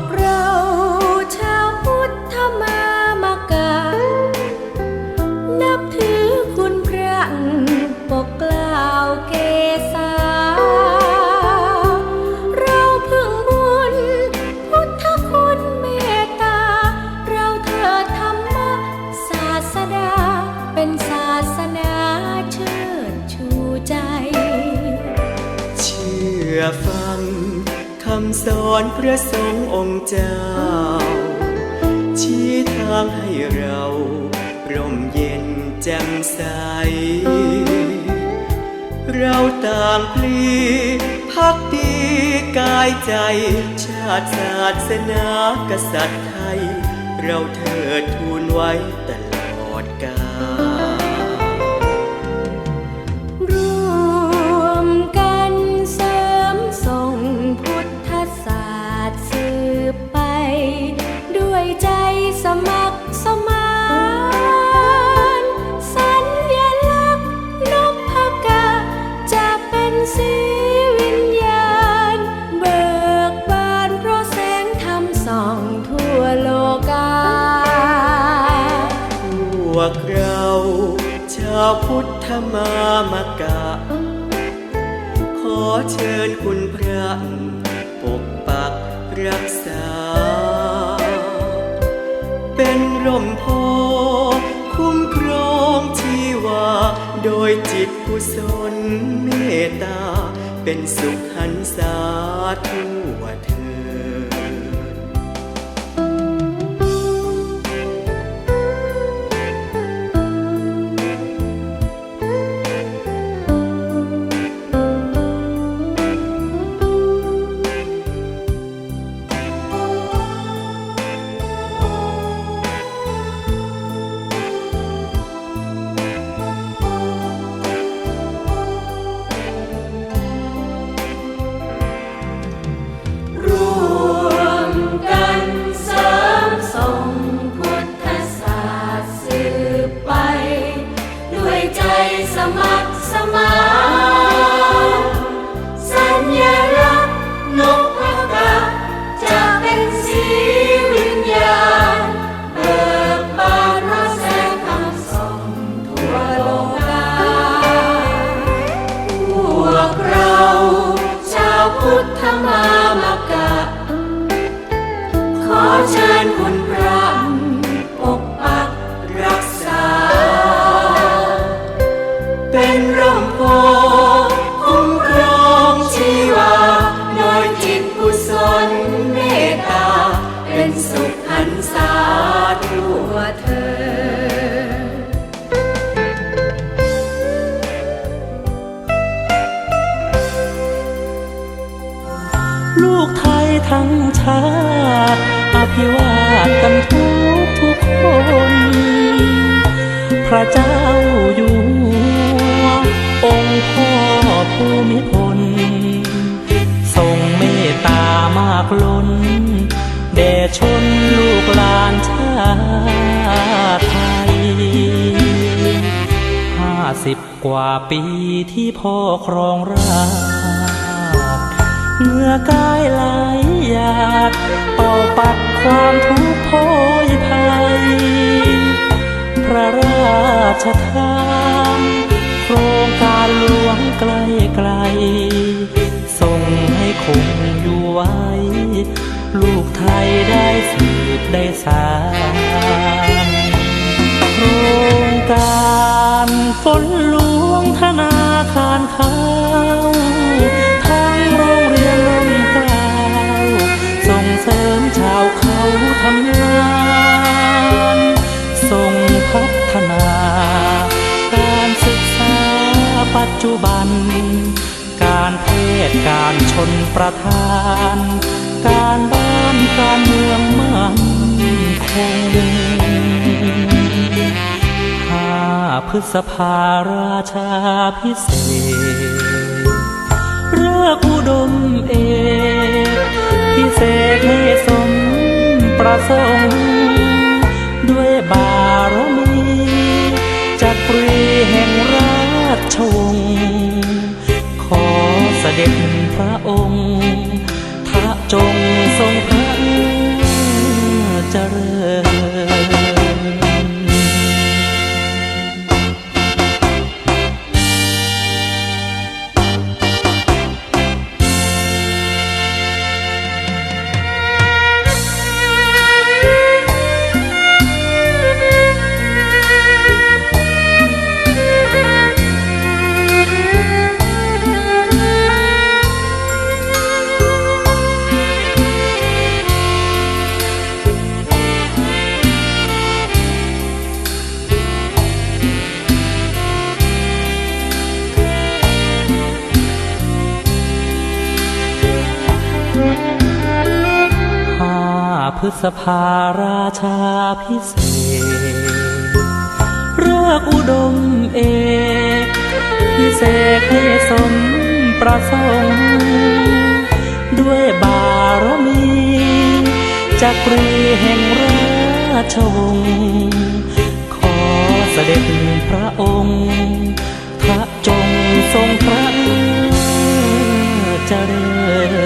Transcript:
กเราชาวพุทธมามากา นับถือคุณพระปกกล้าวเกษาเราพึ่งบุญ พุทธคุณเมตตา เราเถิดธรรมศาสดา เป็นศาสนาเชิดชูใจ เชื่อฟังำสอนพระสงฆ์องค์เจ้า ชี้ทางให้เราร่มเย็นแจ่มใส เราต่างพลีพักดีกายใจ ชาติศาสนากษัตริย์ไทย เราเถิดทูลไว้ตลอดกาล มามกะ ขอเชิญคุณพระปกปักรักษา เป็นร่มโพคุ้มครองชีวา โดยจิตกุศลเมตตา เป็นสุข มัครสมา สุขหันษาทั่วเธอลูกไทยทั้งชาติอภิวาทกันทุกทุกคน พระเจ้าอยู่ สิบกว่าปีที่พ่อครองราชเหงื่อกายไหลหยาดเป่าปัดความทุกข์โพยภัย พระราชทานโครงการหลวงไกลไกลๆส่งให้คงอยู่ไว้ ลูกไทยได้สืบได้สานโครงการ ฝนหลวงธนาคารข้าวทั้งโรงเรียนร่มกล้าวส่งเสริมชาวเขาทำงานส่งพัฒนา การศึกษาปัจจุบัน การเพศการชนประทาน การบ้านการเมืองมั่นคง พฤษภาราชาพิเศษเรืออุดมเอกพิเศษให้สมประสงค์ด้วยบารมีจากปรีแห่งราชวงศ์ขอเสด็จพระองค์ พฤษภาราชาพิเศษเรือกอุดมเอกพิเศษให้สมประสงค์ ด้วยบารมีจากปรีแห่งราชวงศ์ขอเสด็จพระองค์ พระจงทรงพระเจริญ